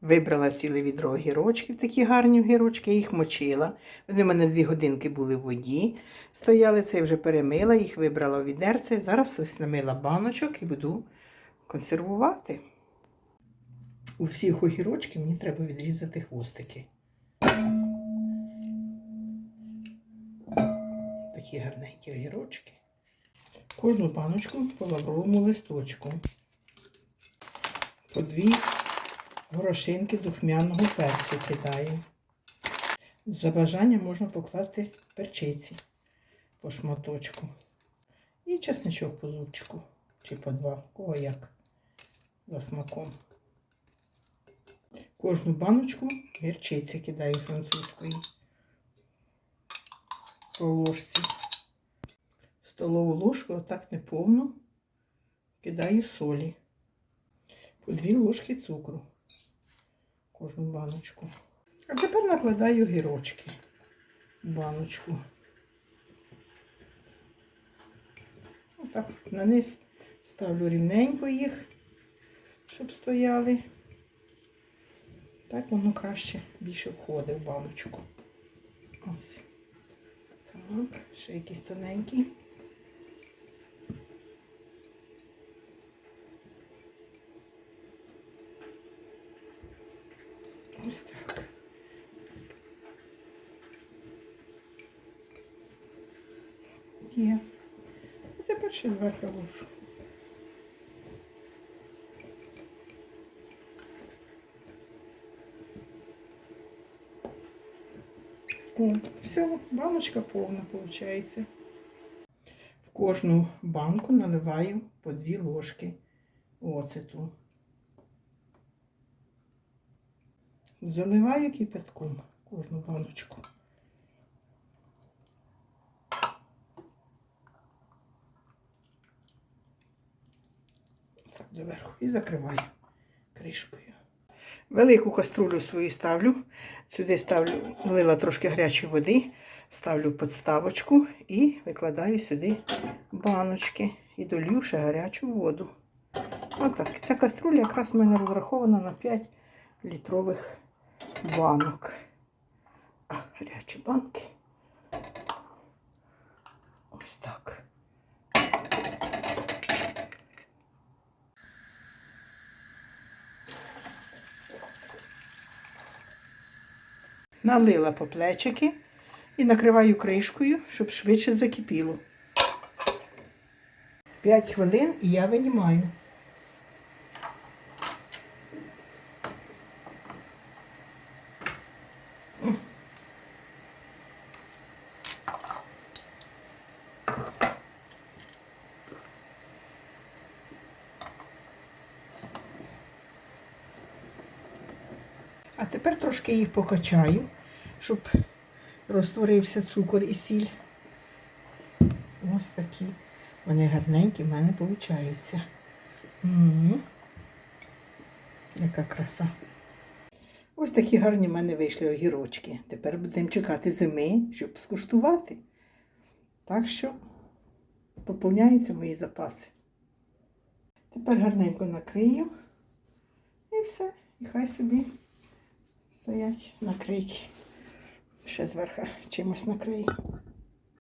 Вибрала ціле відро огірочків, такі гарні огірочки, їх мочила. Вони в мене дві годинки були в воді. Стояли, це я вже перемила, їх вибрала у відерце. Зараз ось намила баночок і буду консервувати. У всіх огірочків мені треба відрізати хвостики. Такі гарненькі огірочки. Кожну баночку по лавровому листочку. По дві горошинки духмяного перцю кидаю. За бажанням можна покласти перчиці по шматочку. І чесничок по зубчику. Чи по два. Кого як за смаком. Кожну баночку гірчиці кидаю французької. По ложці. Столову ложку, отак неповну, кидаю солі. По дві ложки цукру. Кожну баночку. А тепер накладаю гірочки в баночку. Отак на низ ставлю рівненько їх, щоб стояли. Так воно краще більше входить в баночку. Ось. Так, ще якісь тоненькі. Ось так. Є. І тепер ще зверху ложу. О, все, баночка повна виходить. В кожну банку наливаю по дві ложки оцету. Заливаю кипятком кожну баночку. Так, доверху і закриваю кришкою. Велику каструлю свою ставлю. Сюди ставлю, влила трошки гарячої води, ставлю подставочку і викладаю сюди баночки і долью ще гарячу воду. Отак. Ця каструля якраз в мене розрахована на 5 літрових банок. А, гарячі банки. Ось так. Налила по плечики і накриваю кришкою, щоб швидше закипіло. 5 хвилин і я винімаю. А тепер трошки їх покачаю, щоб розтворився цукор і сіль. Ось такі. Вони гарненькі в мене виходять. Яка краса. Ось такі гарні в мене вийшли огірочки. Тепер будемо чекати зими, щоб скуштувати. Так що поповняються мої запаси. Тепер гарненько накрию. І все. І хай собі стоять накрить. Ще зверху чимось накрию.